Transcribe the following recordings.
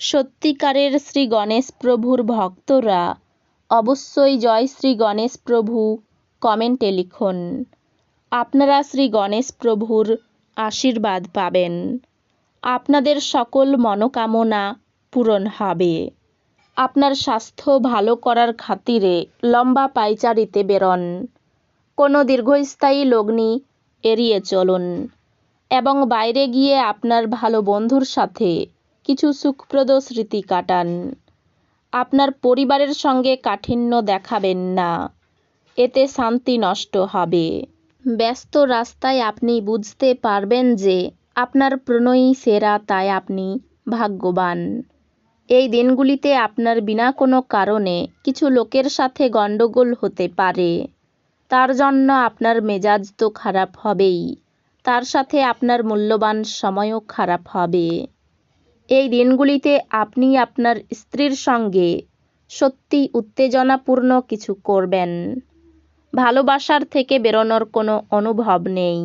সত্যিকারের শ্রী গণেশ প্রভুর ভক্তরা। অবশ্যই জয় শ্রী গণেশ প্রভু, কমেন্টে লিখুন। আপনারা শ্রী গণেশ প্রভুর আশীর্বাদ পাবেন। আপনাদের সকল মনোকামনা পূরণ হবে। আপনার স্বাস্থ্য ভালো করার খাতিরে লম্বা পাইচারিতে বেরোন। কোনো দীর্ঘস্থায়ী লগ্নি এড়িয়ে চলুন এবং বাইরে গিয়ে আপনার ভালো বন্ধুর সাথে কিছু সুখপ্রদ স্মৃতি কাটান। আপনার পরিবারের সঙ্গে কাঠিন্য দেখাবেন না। এতে শান্তি নষ্ট হবে। ব্যস্ত রাস্তায় আপনি বুঝতে পারবেন যে আপনার প্রণয়ী সেরা তাই আপনি ভাগ্যবান। এই দিনগুলিতে আপনার বিনা কোনো কারণে কিছু লোকের সাথে গণ্ডগোল হতে পারে। তার জন্য আপনার মেজাজ তো খারাপ হবেই। তার সাথে আপনার মূল্যবান সময়ও খারাপ হবে। এই দিনগুলিতে আপনি আপনার স্ত্রীর সঙ্গে সত্যি উত্তেজনাপূর্ণ কিছু করবেন। ভালোবাসার থেকে বেরোনোর কোনো অনুভব নেই।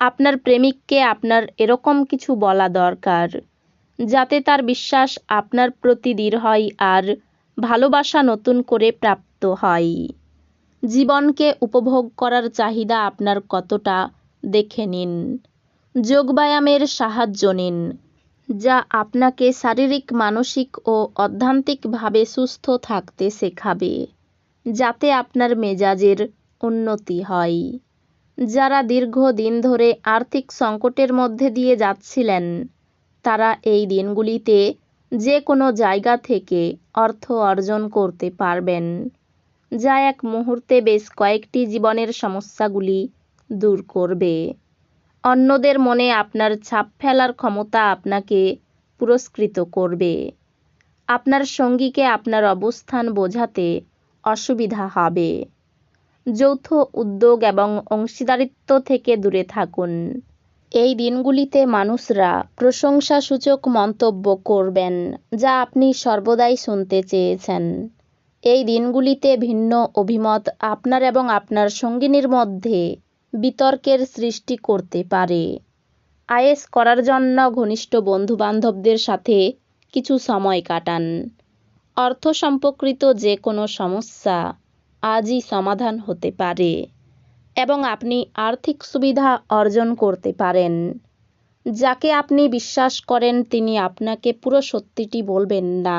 আপনার প্রেমিককে আপনার এরকম কিছু বলা দরকার, যাতে তার বিশ্বাস আপনার প্রতি দৃঢ় হয় আর ভালোবাসা নতুন করে প্রাপ্ত হয়। জীবনকে উপভোগ করার চাহিদা আপনার কতটা, দেখে নিন। যোগব্যায়ামের সাহায্য নিন। যা আপনাকে শারীরিক, মানসিক ও অধ্যান্তিকভাবে সুস্থ থাকতে শেখাবে, যাতে আপনার মেজাজের উন্নতি হয়। যারা দীর্ঘদিন ধরে আর্থিক সংকটের মধ্যে দিয়ে যাচ্ছিলেন, তারা এই দিনগুলিতে যে কোনো জায়গা থেকে অর্থ অর্জন করতে পারবেন, যা এক মুহূর্তে বেশ কয়েকটি জীবনের সমস্যাগুলি দূর করবে। অন্যদের মনে আপনার ছাপ ফেলার ক্ষমতা আপনাকে পুরস্কৃত করবে। আপনার সঙ্গীকে আপনার অবস্থান বোঝাতে অসুবিধা হবে। যৌথ উদ্যোগ এবং অংশীদারিত্ব থেকে দূরে থাকুন। এই দিনগুলিতে মানুষরা প্রশংসাসূচক মন্তব্য করবেন যা আপনি সর্বদাই শুনতে চেয়েছেন। এই দিনগুলিতে ভিন্ন অভিমত আপনার এবং আপনার সঙ্গিনীর মধ্যে বিতর্কের সৃষ্টি করতে পারে। আয়েস করার জন্য ঘনিষ্ঠ বন্ধুবান্ধবদের সাথে কিছু সময় কাটান। অর্থ সম্পর্কিত যে কোনো সমস্যা আজই সমাধান হতে পারে এবং আপনি আর্থিক সুবিধা অর্জন করতে পারেন। যাকে আপনি বিশ্বাস করেন তিনি আপনাকে পুরো সত্যিটি বলবেন না।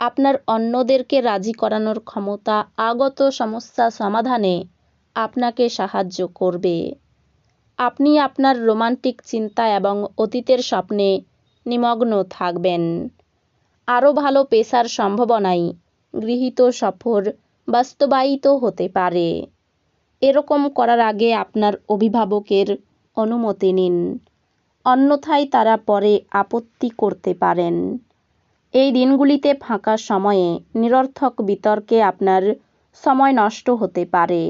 আপনার অন্যদেরকে রাজি করানোর ক্ষমতা আগত সমস্যা সমাধানে আপনাকে সাহায্য করবে। আপনি আপনার রোমান্টিক চিন্তা এবং অতীতের স্বপ্নে নিমগ্ন থাকবেন। আরও ভালো পেশার সম্ভাবনাই গৃহীত সফর বাস্তবায়িত হতে পারে। এরকম করার আগে আপনার অভিভাবকের অনুমতি নিন। অন্যথায় তারা পরে আপত্তি করতে পারেন। এই দিনগুলিতে ফাঁকা সময়ে নিরর্থক বিতর্কে আপনার সময় নষ্ট হতে পারে।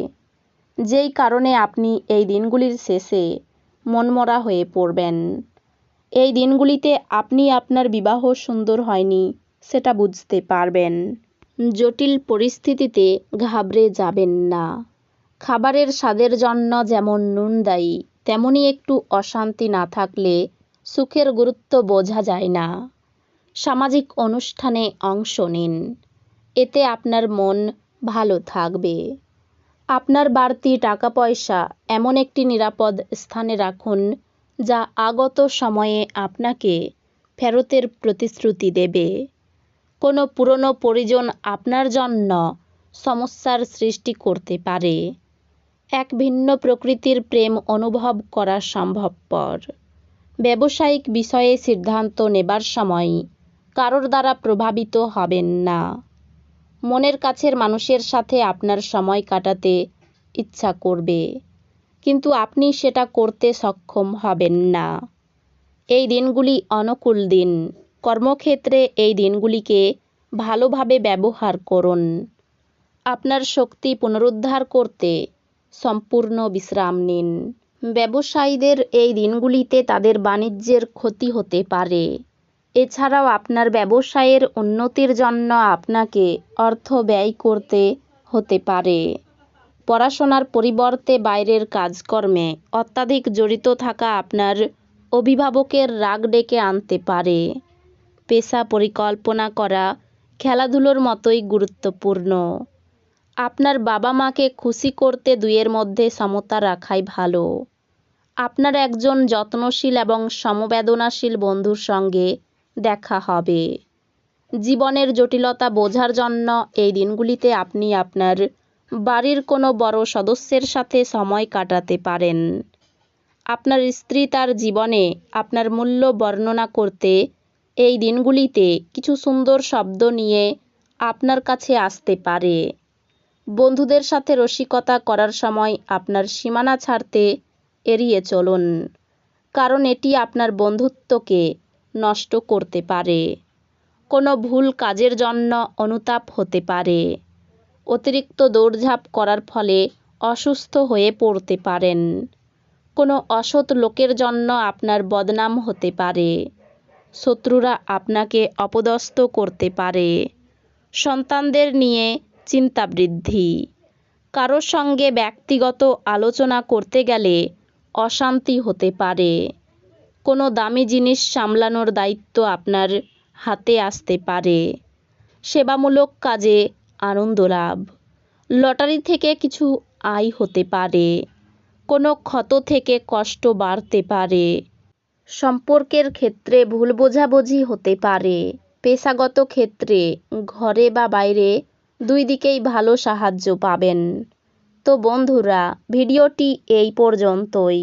যেই কারণে আপনি এই দিনগুলির শেষে মনমরা হয়ে পড়বেন। এই দিনগুলিতে আপনি আপনার বিবাহ সুন্দর হয়নি, সেটা বুঝতে পারবেন। জটিল পরিস্থিতিতে ঘাবড়ে যাবেন না। খাবারের স্বাদের জন্য যেমন নুন দায়ী, তেমনি একটু অশান্তি না থাকলে সুখের গুরুত্ব বোঝা যায় না। সামাজিক অনুষ্ঠানে অংশ নিন, এতে আপনার মন ভালো থাকবে। আপনার বাড়তি টাকা পয়সা এমন একটি নিরাপদ স্থানে রাখুন, যা আগত সময়ে আপনাকে ফেরতের প্রতিশ্রুতি দেবে। কোনো পুরনো পরিজন আপনার জন্য সমস্যার সৃষ্টি করতে পারে। এক ভিন্ন প্রকৃতির প্রেম অনুভব করা সম্ভবপর। ব্যবসায়িক বিষয়ে সিদ্ধান্ত নেবার সময় কারোর দ্বারা প্রভাবিত হবেন না। মনের কাছের মানুষের সাথে আপনার সময় কাটাতে ইচ্ছা করবে। কিন্তু আপনি সেটা করতে সক্ষম হবেন না। এই দিনগুলি অনুকূল দিন। কর্মক্ষেত্রে এই দিনগুলিকে ভালোভাবে ব্যবহার করুন। আপনার শক্তি পুনরুদ্ধার করতে সম্পূর্ণ বিশ্রাম নিন। ব্যবসায়ীদের এই দিনগুলিতে তাদের বাণিজ্যের ক্ষতি হতে পারে। এছাড়াও আপনার ব্যবসায়ের উন্নতির জন্য আপনাকে অর্থ ব্যয় করতে হতে পারে। পড়াশোনার পরিবর্তে বাইরের কাজকর্মে অত্যাধিক জড়িত থাকা আপনার অভিভাবকের রাগ ডেকে আনতে পারে। পেশা পরিকল্পনা করা খেলাধুলোর মতোই গুরুত্বপূর্ণ। আপনার বাবা মাকে খুশি করতে দুইয়ের মধ্যে সমতা রাখাই ভালো। আপনার একজন যত্নশীল এবং সমবেদনাশীল বন্ধুর সঙ্গে দেখা হবে। জীবনের জটিলতা বোঝার জন্য এই দিনগুলিতে আপনি আপনার বাড়ির কোনো বড় সদস্যের সাথে সময় কাটাতে পারেন। আপনার স্ত্রী তার জীবনে আপনার মূল্য বর্ণনা করতে এই দিনগুলিতে কিছু সুন্দর শব্দ নিয়ে আপনার কাছে আসতে পারে। বন্ধুদের সাথে রসিকতা করার সময় আপনার সীমানা ছাড়তে এড়িয়ে চলুন, কারণ এটি আপনার বন্ধুত্বকে নষ্ট করতে পারে। কোনো ভুল কাজের জন্য অনুতাপ হতে পারে। অতিরিক্ত দৌড়ঝাঁপ করার ফলে অসুস্থ হয়ে পড়তে পারেন। কোনো অসৎ লোকের জন্য আপনার বদনাম হতে পারে। শত্রুরা আপনাকে অপদস্থ করতে পারে। সন্তানদের নিয়ে চিন্তা বৃদ্ধি। কারোর সঙ্গে ব্যক্তিগত আলোচনা করতে গেলে অশান্তি হতে পারে। কোনো দামি জিনিস সামলানোর দায়িত্ব আপনার হাতে আসতে পারে। সেবামূলক কাজে আনন্দ লাভ। লটারি থেকে কিছু আয় হতে পারে। কোনো ক্ষত থেকে কষ্ট বাড়তে পারে। সম্পর্কের ক্ষেত্রে ভুল বোঝাবুঝি হতে পারে। পেশাগত ক্ষেত্রে ঘরে বা বাইরে দুই দিকেই ভালো সাহায্য পাবেন। তো বন্ধুরা, ভিডিওটি এই পর্যন্তই।